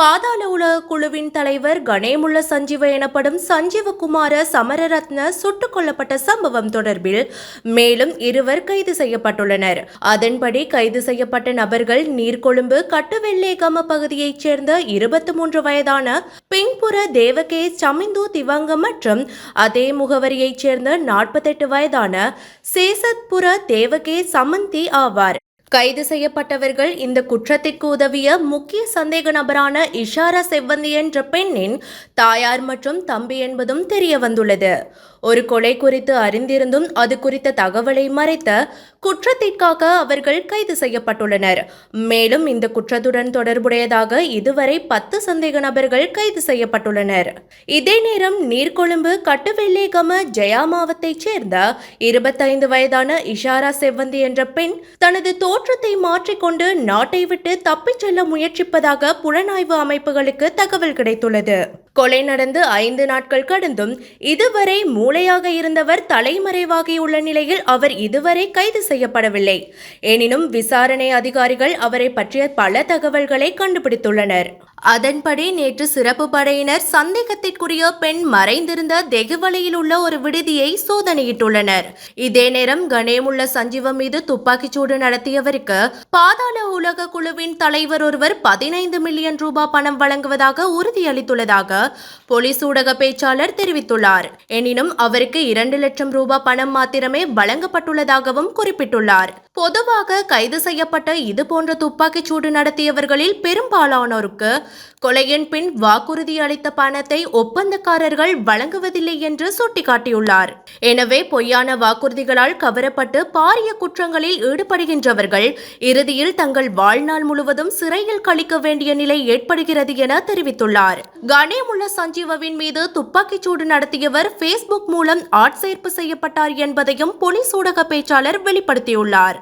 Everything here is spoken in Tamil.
பாதாள உலக குழுவின் தலைவர் கணேமுள்ள சஞ்சீவ எனப்படும் சஞ்சீவகுமார சமரரத்ன சுட்டுக் கொல்லப்பட்ட சம்பவம் தொடர்பில் மேலும் இருவர் கைது செய்யப்பட்டுள்ளனர். அதன்படி கைது செய்யப்பட்ட நபர்கள் நீர்கொழும்பு கட்டுவெள்ளேகம பகுதியைச் சேர்ந்த இருபத்தி மூன்று வயதான பிங்புர தேவகே சமிந்து திவங்க மற்றும் அதே முகவரியைச் சேர்ந்த நாற்பத்தெட்டு வயதான சேசத்புர தேவகே சமந்தி ஆவார். கைது செய்யப்பட்டவர்கள் இந்த குற்றத்திற்கு உதவிய முக்கிய சந்தேக நபரான இஷாரா செவ்வந்தி என்ற பெண்ணின் தாயார் மற்றும் தம்பி என்பதும் தெரிய வந்துள்ளது. ஒரு கொலை குறித்து அறிந்திருந்தும் அது குறித்த தகவலை மறைத்த குற்றத்திற்காக அவர்கள் கைது செய்யப்பட்டுள்ளனர். மேலும் இந்த குற்றத்துடன் தொடர்புடையதாக இதுவரை பத்து சந்தேக நபர்கள் கைது செய்யப்பட்டுள்ளனர். இதே நேரம் நீர்கொழும்பு கட்டுவெள்ளேகம ஜெயாமாவத்தைச் சேர்ந்த இருபத்தைந்து வயதான இஷாரா செவ்வந்தி என்ற பெண் தனது தோல் தோற்றத்தை மாற்றிக்கொண்டு நாட்டை விட்டு தப்பிச் செல்ல முயற்சிப்பதாக புலனாய்வு அமைப்புகளுக்கு தகவல் கிடைத்துள்ளது. கொலை நடந்து ஐந்து நாட்கள் கடந்தும் இதுவரை மூளையாக இருந்தவர் தலைமறைவாகியுள்ள நிலையில் அவர் இதுவரை கைது செய்யப்படவில்லை. எனினும் விசாரணை அதிகாரிகள் அவரை பற்றிய பல தகவல்களை கண்டுபிடித்துள்ளனர். அதன்படி நேற்று சிறப்பு படையினர் சந்தேகத்திற்குரிய பெண் மறைந்திருந்த தெகுவலையில் உள்ள ஒரு விடுதியை சோதனையிட்டுள்ளனர். இதே நேரம் கணேமுள்ள சஞ்சீவம் மீது துப்பாக்கிச்சூடு நடத்தியவருக்கு பாதாள உலக குழுவின் தலைவர் ஒருவர் பதினைந்து மில்லியன் ரூபாய் பணம் வழங்குவதாக உறுதியளித்துள்ளதாக போலீஸ் ஊடக பேச்சாளர் தெரிவித்துள்ளார். எனினும் அவருக்கு இரண்டு லட்சம் ரூபாய் பணம் மாத்திரமே வழங்கப்பட்டுள்ளதாகவும் குறிப்பிட்டுள்ளார். பொதுவாக கைது செய்யப்பட்ட இதுபோன்ற துப்பாக்கிச்சூடு நடத்தியவர்களில் பெரும்பாலானோருக்கு கொலையின் பின் வாக்குறுதி அளித்த பணத்தை ஒப்பந்தக்காரர்கள் வழங்குவதில்லை என்று சுட்டிக்காட்டியுள்ளார். எனவே பொய்யான வாக்குறுதிகளால் கவரப்பட்டு பாரிய குற்றங்களில் ஈடுபடுகின்றவர்கள் இறுதியில் தங்கள் வாழ்நாள் முழுவதும் சிறையில் கழிக்க வேண்டிய நிலை ஏற்படுகிறது என தெரிவித்துள்ளார். கணேமுள்ள சஞ்சீவவின் மீது துப்பாக்கிச் சூடு நடத்தியவர் ஃபேஸ்புக் மூலம் ஆட்சேர்ப்பு செய்யப்பட்டார் என்பதையும் போலீஸ் ஊடக பேச்சாளர் வெளிப்படுத்தியுள்ளார்.